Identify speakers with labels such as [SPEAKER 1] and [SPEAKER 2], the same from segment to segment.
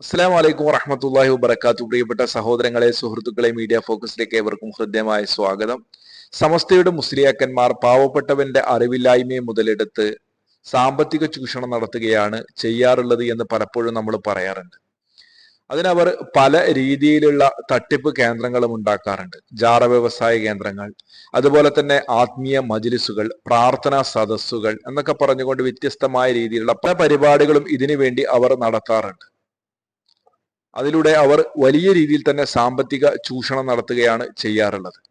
[SPEAKER 1] അസ്സാം വലൈക്കും വറഹമത്തല്ലാഹി വബർക്കാത്തു പ്രിയപ്പെട്ട സഹോദരങ്ങളെ സുഹൃത്തുക്കളെ മീഡിയ ഫോക്കസിലേക്ക് ഏവർക്കും ഹൃദ്യമായ സ്വാഗതം. സമസ്തയുടെ മുസ്ലിയാക്കന്മാർ പാവപ്പെട്ടവന്റെ അറിവില്ലായ്മയെ മുതലെടുത്ത് സാമ്പത്തിക ചൂഷണം നടത്തുകയാണ് ചെയ്യാറുള്ളത് എന്ന് പലപ്പോഴും നമ്മൾ പറയാറുണ്ട്. അതിനവർ പല രീതിയിലുള്ള തട്ടിപ്പ് കേന്ദ്രങ്ങളും ഉണ്ടാക്കാറുണ്ട്. ജാറ വ്യവസായ കേന്ദ്രങ്ങൾ അതുപോലെ തന്നെ ആത്മീയ മജിലിസുകൾ പ്രാർത്ഥനാ സദസ്സുകൾ എന്നൊക്കെ പറഞ്ഞുകൊണ്ട് വ്യത്യസ്തമായ രീതിയിലുള്ള പല പരിപാടികളും ഇതിനു വേണ്ടി അവർ നടത്താറുണ്ട്. അതിലൂടെ അവർ വലിയ രീതിയിൽ തന്നെ സാമ്പത്തിക ചൂഷണം നടത്തുകയാണ് ചെയ്യാറുള്ളത്.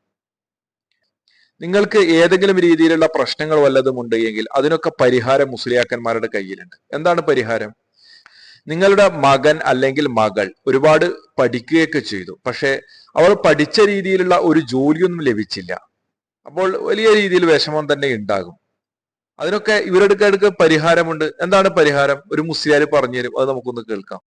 [SPEAKER 1] നിങ്ങൾക്ക് ഏതെങ്കിലും രീതിയിലുള്ള പ്രശ്നങ്ങൾ വല്ലതും ഉണ്ട് എങ്കിൽ അതിനൊക്കെ പരിഹാരം മുസ്ലിയാക്കന്മാരുടെ കയ്യിലുണ്ട്. എന്താണ് പരിഹാരം? നിങ്ങളുടെ മകൻ അല്ലെങ്കിൽ മകൾ ഒരുപാട് പഠിക്കുകയൊക്കെ ചെയ്തു. പക്ഷേ അവർ പഠിച്ച രീതിയിലുള്ള ഒരു ജോലിയൊന്നും ലഭിച്ചില്ല. അപ്പോൾ വലിയ രീതിയിൽ വിഷമം തന്നെ ഉണ്ടാകും. അതിനൊക്കെ ഇവരുടെ പരിഹാരമുണ്ട്. എന്താണ് പരിഹാരം? ഒരു മുസ്ലിയാർ പറഞ്ഞു തരും അത് നമുക്കൊന്ന് കേൾക്കാം.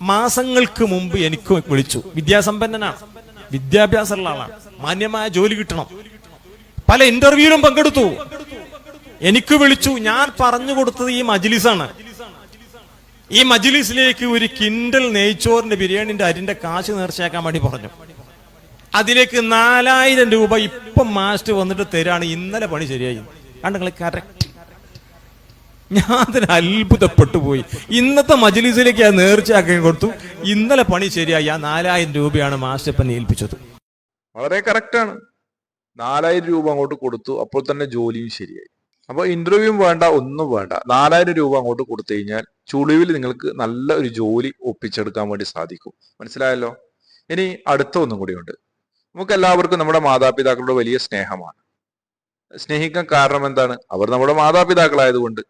[SPEAKER 2] മാസങ്ങൾക്ക് മുമ്പ് എനിക്ക് വിളിച്ചു. വിദ്യാസമ്പന്നനാണ്. വിദ്യാഭ്യാസമുള്ള ആളാണ്. മാന്യമായ ജോലി കിട്ടണം. പല ഇന്റർവ്യൂവിലും പങ്കെടുത്തു. എനിക്ക് വിളിച്ചു. ഞാൻ പറഞ്ഞു കൊടുത്തത് ഈ മജ്ലിസാണ്. ഈ മജ്ലിസിലേക്ക് ഒരു കിൻഡൽ നെയ്ച്ചോറിന്റെ ബിരിയാണിന്റെ അരിന്റെ കാശ് നേർച്ചയാക്കാൻ വേണ്ടി പറഞ്ഞു. അതിലേക്ക് നാലായിരം രൂപ ഇപ്പം മാസ്റ്റ് വന്നിട്ട് തരാണ്. ഇന്നലെ പണി ശരിയായി. കണ്ടങ്ങൾ കറക്റ്റ് ഞാൻ അതിന് അത്ഭുതപ്പെട്ടു പോയി ഇന്നത്തെ മജ്ലിസിലേക്ക് ഞാൻ നേർച്ചയാക്കി കൊടുത്തു. ഇന്നലെ പണി ശരിയായി. ആ നാലായിരം രൂപയാണ് മാസ്റ്റർ പണി ഏൽപ്പിച്ചത്.
[SPEAKER 1] വളരെ കറക്റ്റാണ് നാലായിരം രൂപ അങ്ങോട്ട് കൊടുത്തു. അപ്പോൾ തന്നെ ജോലിയും ശരിയായി. അപ്പൊ ഇന്റർവ്യൂവും വേണ്ട ഒന്നും വേണ്ട. നാലായിരം രൂപ അങ്ങോട്ട് കൊടുത്തു കഴിഞ്ഞാൽ ചുളിവിൽ നിങ്ങൾക്ക് നല്ല ഒരു ജോലി ഒപ്പിച്ചെടുക്കാൻ വേണ്ടി സാധിക്കും. മനസ്സിലായല്ലോ? ഇനി അടുത്ത ഒന്നും കൂടിയുണ്ട് നമുക്ക് എല്ലാവർക്കും നമ്മുടെ മാതാപിതാക്കളുടെ വലിയ സ്നേഹമാണ്. സ്നേഹിക്കാൻ കാരണം എന്താണ്? അവർ നമ്മുടെ മാതാപിതാക്കളായതുകൊണ്ട്.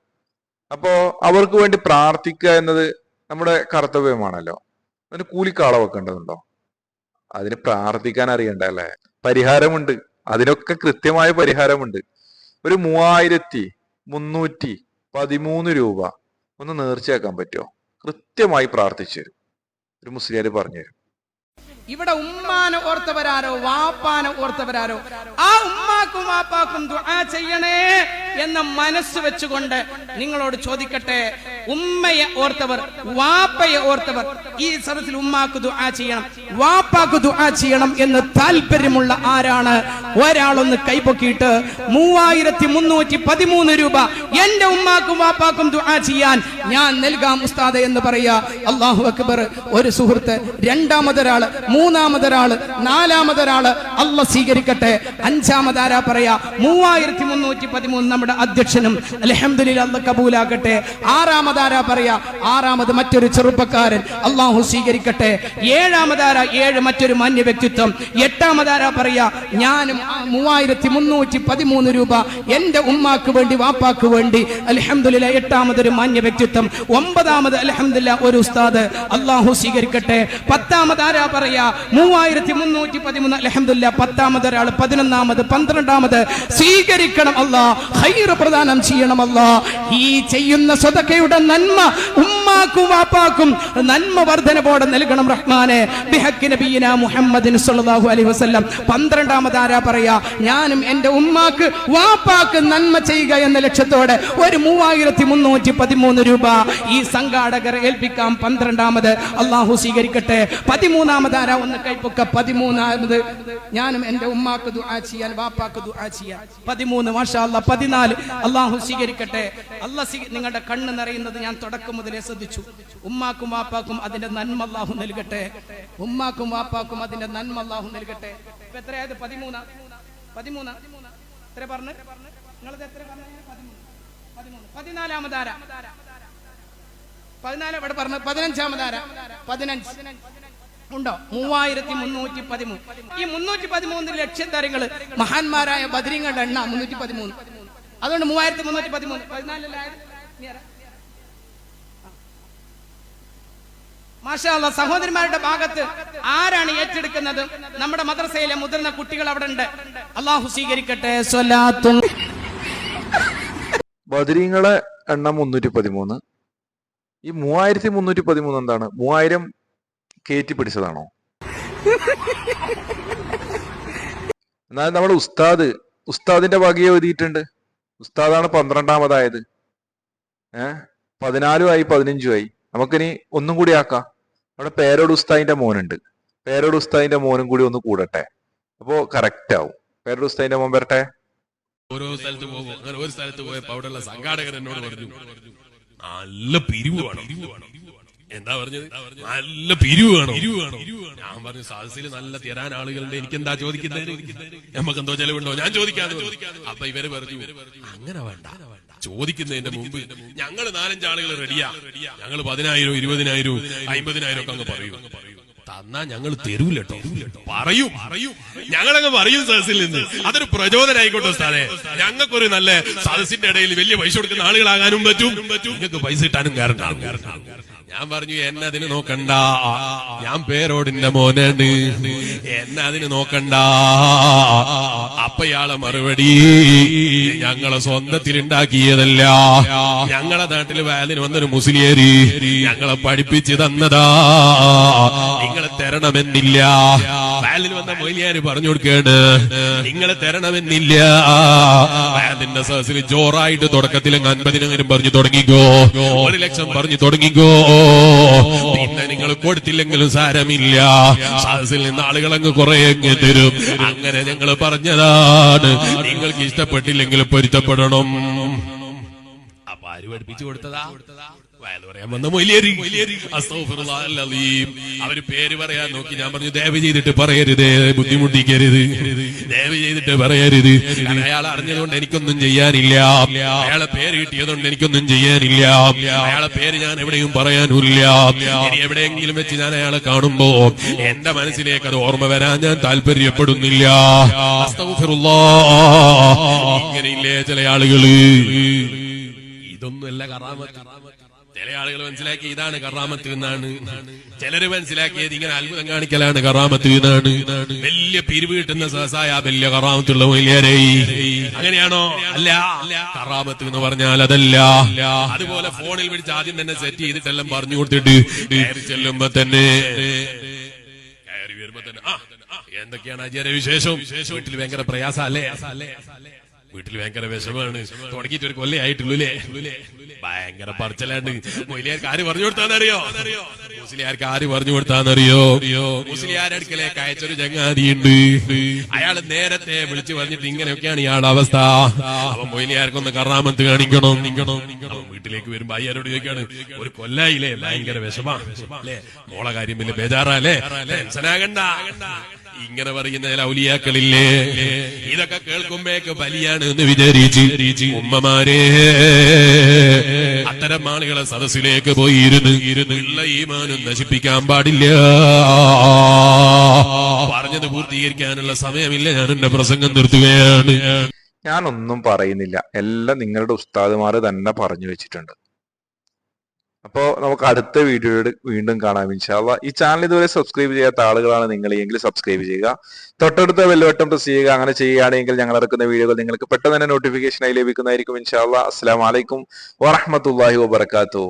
[SPEAKER 1] അപ്പോ അവർക്ക് വേണ്ടി പ്രാർത്ഥിക്കുക എന്നത് നമ്മുടെ കർത്തവ്യമാണല്ലോ. അതിന് കൂലിക്കാള വെക്കേണ്ടതുണ്ടോ? അതിന് പ്രാർത്ഥിക്കാൻ അറിയണ്ട അല്ലെ? പരിഹാരമുണ്ട്. അതിനൊക്കെ കൃത്യമായ പരിഹാരമുണ്ട്. ഒരു മൂവായിരത്തി മുന്നൂറ്റി പതിമൂന്ന് രൂപ ഒന്ന് നേർച്ചയാക്കാൻ പറ്റുമോ? കൃത്യമായി പ്രാർത്ഥിച്ചു തരും. ഒരു മുസ്ലിയാർ പറഞ്ഞു തരും
[SPEAKER 3] ഇവിടെ ഉമ്മാനെ ഓർത്തവരാരോ വാപ്പാനെ ഓർത്തവരാരോ? ആ ഉമ്മാക്കും വാപ്പാക്കും ദുആ ചെയ്യണേ എന്ന മനസ്സ് വെച്ചുകൊണ്ട് നിങ്ങളോട് ചോദിക്കട്ടെ ഉമ്മയെ ഓർത്തവർ വാപ്പയെ ഓർത്തവർ ഈ സദസ്സിൽ ഉമ്മാക്ക് ദുആ ചെയ്യണം വാപ്പാക്ക് ദുആ ചെയ്യണം എന്ന് താല്പര്യമുള്ള ആരാണ്? ഒരാളൊന്ന് കൈപൊക്കിയിട്ട് മൂവായിരത്തി മുന്നൂറ്റി പതിമൂന്ന് രൂപ എന്റെ ഉമ്മാക്കും വാപ്പാക്കും ദുആ ചെയ്യാൻ ഞാൻ നൽകാം ഉസ്താദ് എന്ന് പറയാ അള്ളാഹു അക്ബർ ഒരു സുഹൃത്ത് രണ്ടാമതൊരാൾ മൂന്നാമതൊരാൾ നാലാമതൊരാൾ അല്ല സ്വീകരിക്കട്ടെ. അഞ്ചാമതാരാ പറയാ മൂവായിരത്തി മുന്നൂറ്റി പതിമൂന്ന് നമ്മുടെ അധ്യക്ഷനും അലഹമുല്ല അല്ല കബൂലാക്കട്ടെ ആറാമതാരാ പറയാ? ആറാമത് മറ്റൊരു ചെറുപ്പക്കാരൻ. അള്ളാഹു സ്വീകരിക്കട്ടെ. ഏഴാമതാര? ഏഴ് മറ്റൊരു മാന്യ വ്യക്തിത്വം. എട്ടാമതാരാ പറയാ? ഞാനും മൂവായിരത്തി മുന്നൂറ്റി പതിമൂന്ന് രൂപ എന്റെ ഉമ്മാക്ക് വേണ്ടി വാപ്പാക്ക് വേണ്ടി അലഹമ്മദില്ല എട്ടാമതൊരു മാന്യ വ്യക്തിത്വം. ഒമ്പതാമത് അലഹമ്മദില്ല ഒരു ഉസ്താദ്. അള്ളാഹു സ്വീകരിക്കട്ടെ. പത്താമത് ആരാ പറയാ? മൂവായിരത്തി മുന്നൂറ്റി പതിമൂന്ന് അലഹമ്മദില്ല പത്താമത് ഒരാൾ പതിനൊന്നാമത് പന്ത്രണ്ടാമത്. സ്വീകരിക്കണം അല്ലാ ഹൈറ് പ്രദാനം ചെയ്യണം അല്ലാ ഈ ചെയ്യുന്ന സ്വതക്കയുടെ നന്മ ഉമ്മാക്കും വാപ്പാക്കും നന്മ വർധനപോടെ നൽകണം റഹ്മാനെ. ബിഹക്കി നബീന മുഹമ്മദിൻ സല്ലല്ലാഹു അലൈഹി വസല്ലം. പന്ത്രണ്ടാമത് ആരാ പറയാ? ഞാനും എന്റെ ഉമ്മാക്ക് വാപ്പാക്ക് നന്മ ചെയ്യുക എന്ന ലക്ഷ്യത്തോടെ ഒരു മൂവായിരത്തി മുന്നൂറ്റി പതിമൂന്ന് രൂപ ഈ സംഘാടകർ ഏൽപ്പിക്കാം. പന്ത്രണ്ടാമത് അള്ളാഹു സ്വീകരിക്കട്ടെ. പതിമൂന്നാമത് ആരാ? ഒന്ന് കൈപ്പൊക്ക. പതിമൂന്നാമത് ഞാനും എന്റെ ഉമ്മാക്ക് ദുആ ചെയ്യാൻ വാപ്പാക്ക് ദുആ ചെയ്യാൻ. പതിമൂന്ന് മാഷാ അല്ല പതിനാല് അള്ളാഹു സ്വീകരിക്കട്ടെ. അല്ല നിങ്ങളുടെ കണ്ണ് നിറയുന്നത് ഞാൻ തുടക്കം മുതലേ ശ്രദ്ധിച്ചു. ഉമ്മാക്കും വാപ്പാക്കും അതിന്റെ നന്മ അള്ളാഹു നൽകട്ടെ. ഉമ്മാക്കും വാപ്പാക്കും അതിന്റെ നന്മ അള്ളാഹു നൽകട്ടെ. ഇപ്പൊ എത്രയായത് പതിമൂന്ന്? പതിമൂന്ന്? എത്ര പറഞ്ഞു? നിങ്ങളത് എത്ര പറഞ്ഞു? പതിനാലാമതാര? പതിനാല് ഇവിടെ പറഞ്ഞു പതിനഞ്ചാമതാര? പതിനഞ്ച്. ഉണ്ടോ? മൂവായിരത്തി മുന്നൂറ്റി പതിമൂന്ന് ഈ മുന്നൂറ്റി പതിമൂന്ന് ലക്ഷ്യധാരികൾ മഹാന്മാരായ ബദരിങ്ങളുടെ എണ്ണ മുന്നൂറ്റി പതിമൂന്ന് അതുകൊണ്ട് മൂവായിരത്തി മുന്നൂറ്റി പതിമൂന്ന് പതിനാലിലായത് മാഷാല്ല സഹോദരിമാരുടെ ഭാഗത്ത് ആരാണ് ഏറ്റെടുക്കുന്നത്? നമ്മുടെ മദ്രസയിലെ മുതിർന്ന കുട്ടികൾ അവിടെ ഉണ്ട്. അള്ളാഹു സ്വീകരിക്കട്ടെ.
[SPEAKER 1] ബദരീങ്ങളെ എണ്ണം മുന്നൂറ്റി പതിമൂന്ന് ഈ മൂവായിരത്തി മുന്നൂറ്റി പതിമൂന്ന് എന്താണ്? മൂവായിരം കയറ്റി പിടിച്ചതാണോ? എന്നാൽ നമ്മുടെ ഉസ്താദ് ഉസ്താദിന്റെ വകയെ എഴുതിയിട്ടുണ്ട്. ഉസ്താദാണ് പന്ത്രണ്ടാമതായത്. ഏഹ് പതിനാലും ആയി പതിനഞ്ചും ആയി. നമുക്കിനി ഒന്നും കൂടി ആക്കാം. അവിടെ പേരോട് ഉസ്താദിന്റെ മോനുണ്ട്. പേരോട് ഉസ്താദിന്റെ മോനും കൂടി ഒന്ന് കൂടട്ടെ. അപ്പോ കറക്റ്റ് ആവും. പേരോട് ഉസ്താദിന്റെ മോൻ വരട്ടെ.
[SPEAKER 4] ഓരോ സ്ഥലത്ത് പോകും അങ്ങനെ ഒരു സ്ഥലത്ത് പോയപ്പോ അവിടെയുള്ള സംഘാടകർ എന്നോട് പറഞ്ഞു നല്ല പിരിവ് വേണം. എന്താ പറഞ്ഞത്? നല്ല പിരിവ് വേണം. ഞാൻ പറഞ്ഞു സദസ്സിൽ നല്ല തരാൻ ആളുകളുണ്ട്. എനിക്ക് എന്താ ചോദിക്കുന്നത് നമുക്ക് എന്തോ ചെലവുണ്ടോ? ഞാൻ ചോദിക്കാതെ. അപ്പൊ ഇവർ പറഞ്ഞു അങ്ങനെ വേണ്ട. ചോദിക്കുന്നതിന്റെ മുമ്പ് ഞങ്ങൾ നാലഞ്ച് ആളുകൾ റെഡിയാ ഞങ്ങൾ പതിനായിരം ഇരുപതിനായിരം അമ്പതിനായിരം ഒക്കെ അങ്ങ് പറയൂ. തന്നാ ഞങ്ങൾ തരൂലട്ടോ. പറയും. പറയും ഞങ്ങളങ്ങ് പറയും സദസ്സിൽ നിന്ന്. അതൊരു പ്രചോദനായിക്കോട്ടെ സ്ഥാനെ ഞങ്ങൾക്കൊരു നല്ല സദസ്സിന്റെ ഇടയിൽ വലിയ പൈസ കൊടുക്കുന്ന ആളുകളാകാനും പറ്റും. നിങ്ങൾക്ക് പൈസ കിട്ടാനും കാരണം ഞാൻ പറഞ്ഞു എന്നെ അതിന് നോക്കണ്ട. ഞാൻ പേരോടിന്റെ മോനാണ്. എന്നെ അതിന് നോക്കണ്ട. അപ്പയാളെ മറുപടി ഞങ്ങളെ സ്വന്തത്തിൽ ഉണ്ടാക്കിയതല്ല ഞങ്ങളെ നാട്ടിൽ വയലിന് വന്നൊരു മുസ്ലിയേരി ഞങ്ങളെ പഠിപ്പിച്ചു തന്നതാ. നിങ്ങളെ തരണമെന്നില്ല. വാലിന് വന്ന മൊയ്ലിയാര് പറഞ്ഞു കൊടുക്കാണ് നിങ്ങളെ തരണമെന്നില്ല. നിന്റെ സഹസിൽ ജോറായിട്ട് തുടക്കത്തിൽ അൻപതിനെങ്കിലും പറഞ്ഞു തുടങ്ങിക്കോ. ഒരു ലക്ഷം പറഞ്ഞു തുടങ്ങിക്കോ. പിന്നെ നിങ്ങൾ കൊടുത്തില്ലെങ്കിലും സാരമില്ല. സഹസിൽ നിന്ന് ആളുകൾ അങ്ങ് കുറെ അങ്ങ് തരും. അങ്ങനെ ഞങ്ങൾ പറഞ്ഞതാണ്. നിങ്ങൾക്ക് ഇഷ്ടപ്പെട്ടില്ലെങ്കിലും പൊരുത്തപ്പെടണം. അപ്പൊ ആര് പഠിപ്പിച്ചു കൊടുത്തതാ? അവർ പേര് പറയാൻ നോക്കി ഞാൻ പറഞ്ഞു ദയവ് ചെയ്തിട്ട് പറയരുത് ബുദ്ധിമുട്ടിക്കരുത്. ദയവ് ചെയ്തിട്ട് പറയരുത്. അയാൾ അറിഞ്ഞതുകൊണ്ട് എനിക്കൊന്നും ചെയ്യാനില്ല. അയാളെ പേര് കിട്ടിയതുകൊണ്ട് എനിക്കൊന്നും ചെയ്യാനില്ല. അയാളെ പേര് ഞാൻ എവിടെയും പറയാനില്ല ഇനി എവിടെയെങ്കിലും വെച്ച് ഞാൻ അയാളെ കാണുമ്പോ എന്റെ മനസ്സിലേക്ക് അത് ഓർമ്മ വരാൻ ഞാൻ താല്പര്യപ്പെടുന്നില്ല. ഇങ്ങനെയില്ലേ ചില ആളുകൾ? ഇതൊന്നുമല്ല കറാമത്ത്. ചില ആളുകൾ മനസ്സിലാക്കി ഇതാണ് കറാമത്ത് എന്നാണ്. ചിലര് മനസ്സിലാക്കിയത് ഇങ്ങനെ അത്ഭുതം കാണിക്കലാണ് കറാമത്ത് എന്നാണ്. വലിയ പിരിവ് കിട്ടുന്ന സഹസായ വലിയ കറാമത്തുള്ള വലിയരേ അങ്ങനെയാണോ? അല്ല. കറാമത്ത് എന്ന് പറഞ്ഞാൽ അതല്ല. അതുപോലെ ഫോണിൽ വിളിച്ച് ആദ്യം തന്നെ സെറ്റ് ചെയ്തിട്ടെല്ലാം പറഞ്ഞു കൊടുത്തിട്ട് ചെല്ലുമ്പോ തന്നെ എന്തൊക്കെയാണ് അജിയുടെ വിശേഷം? വീട്ടിൽ ഭയങ്കര പ്രയാസ അല്ലേ? വീട്ടിൽ ഭയങ്കര വിഷമാണ് തുടങ്ങിയിട്ട് ഒരു അല്ലേ ഭയങ്കര പറച്ചലാണ്ട് മൊയിലിയാർക്ക് ആര് പറഞ്ഞു കൊടുത്താന്നറിയോ? മുസ്ലിയാർക്ക് ആര് പറഞ്ഞു കൊടുത്താന്നറിയോ? മുസ്ലിയാരടുക്കലേക്ക് അയച്ചൊരു ചങ്ങാതിയുണ്ട്. അയാൾ നേരത്തെ വിളിച്ചു പറഞ്ഞിട്ട് ഇങ്ങനെയൊക്കെയാണ് ഇയാളുടെ അവസ്ഥ. അപ്പൊ മൊയിലിയാർക്കൊന്ന് കറാമത്ത് കാണിക്കണം. നിങ്ങണോ വീട്ടിലേക്ക് വരുമ്പോ അയ്യാരോട് ചോദിക്കാണ് ഒരു കൊല്ലായില്ലേ? ഭയങ്കര വിഷമാ. മോളെ കാര്യം വലിയ ബേജാറല്ലേ ടെൻഷനാകണ്ട. ഇങ്ങനെ പറയുന്ന ലൗലിയാക്കളില്ലേ ഇതൊക്കെ കേൾക്കുമ്പോഴേക്ക് ബലിയാണ് എന്ന് വിചാരിച്ച് ഉമ്മമാരെ അത്തരം ആളുകളെ സദസ്സിലേക്ക് പോയി ഇരുന്ന് ഇരുന്നുള്ള ഈമാനും നശിപ്പിക്കാൻ പാടില്ല. പറഞ്ഞത് പൂർത്തീകരിക്കാനുള്ള സമയമില്ല. ഞാൻ എന്റെ പ്രസംഗം നിർത്തുകയാണ്.
[SPEAKER 1] ഞാനൊന്നും പറയുന്നില്ല. എല്ലാം നിങ്ങളുടെ ഉസ്താദുമാർ തന്നെ പറഞ്ഞു വെച്ചിട്ടുണ്ട്. അപ്പോ നമുക്ക് അടുത്ത വീഡിയോയോട് വീണ്ടും കാണാം ഇൻഷാല്ല ഈ ചാനൽ ഇതുവരെ സബ്സ്ക്രൈബ് ചെയ്യാത്ത ആളുകളാണ് നിങ്ങൾ എങ്കിൽ സബ്സ്ക്രൈബ് ചെയ്യുക. തൊട്ടടുത്ത വെല്ലുവട്ടം പ്രസ് ചെയ്യുക. അങ്ങനെ ചെയ്യുകയാണെങ്കിൽ ഞങ്ങൾ ഇറക്കുന്ന വീഡിയോകൾ നിങ്ങൾക്ക് പെട്ടെന്ന് തന്നെ നോട്ടിഫിക്കേഷനായി ലഭിക്കുന്നതായിരിക്കും ഇൻഷാല്ല അസ്സാം വലൈക്കും വാഹമത്തല്ലാഹി വബർക്കാത്തു